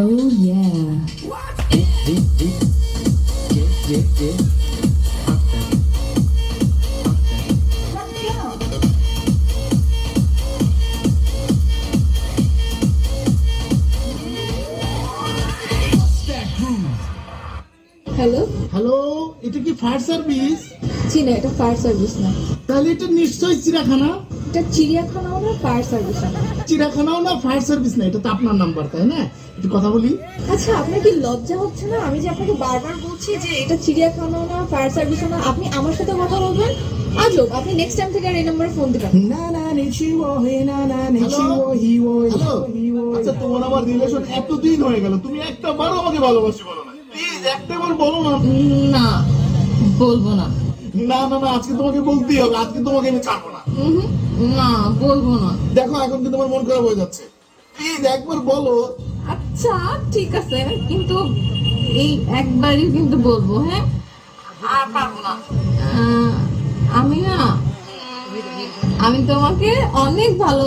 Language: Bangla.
Oh yeah. হ্যালো? হ্যালো এটা কি ফায়ার সার্ভিস? জি না এটা ফায়ার সার্ভিস না। তাহলে এটা নিশ্চয়ই চিড়াখানা এটা চিড়িয়াখানাও না ফায়ার সার্ভিস না। চিড়াখানাও না ফায়ার সার্ভিস না? এটা তো আপনার নাম্বার তাই না? একটু কথা বলি। আচ্ছা আপনার কি লজ্জা হচ্ছে না? আমি যে আপনাকে বারবার বলছি যে এটা চিড়িয়াখানাও না ফায়ার সার্ভিসও না আপনি আমার সাথে কথা বলবেন? আজব আপনি নেক্সট টাইম থেকে আর এই নম্বরে ফোন দিবেন। হ্যালো আচ্ছা তোমার আমার রিলেশন এতদিন হয়ে গেল তুমি একটা বারও আমাকে ভালোবাসি বলো না। একটা বার বলো না। না বলব না। না না না আজকে তোমাকে বলতেই হবে আজকে তোমাকে আমি ছাড়বো না। না বলব না। দেখো এখন কিন্তু তোমার মন খারাপ হয়ে যাচ্ছে। প্লিজ একবার বলো। আচ্ছা ঠিক আছে কিন্তু এই একবারই কিন্তু বলব হ্যাঁ? আর পারব না। আমি না আমি তোমাকে অনেক ভালো